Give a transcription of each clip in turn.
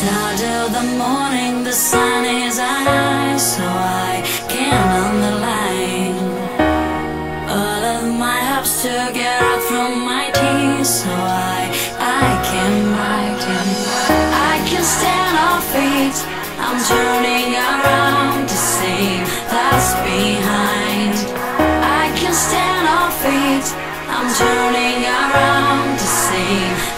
Till till the morning, the sun is high, so I can underline all of my hopes to get out from my tears, so I I can I can I can stand on feet. I'm turning around to see that's behind. I can stand on feet. I'm turning around to see.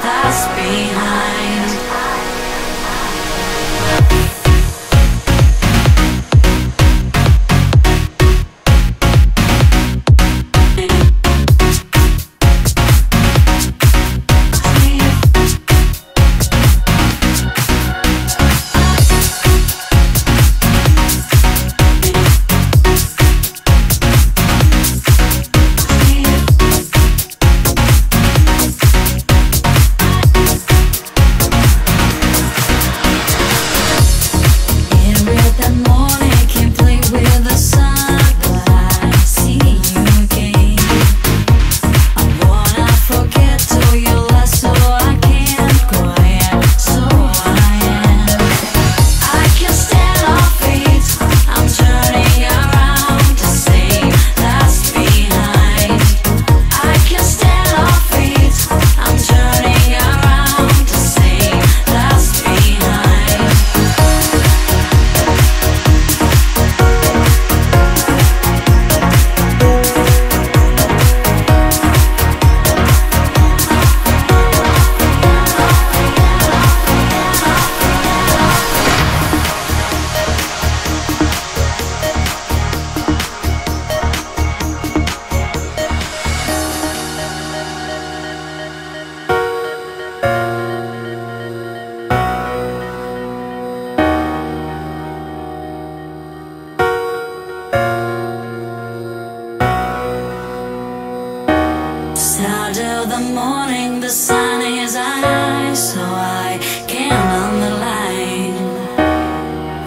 sun in his so I came on the line.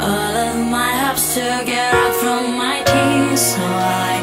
All of my hopes to get up from my tears, so I.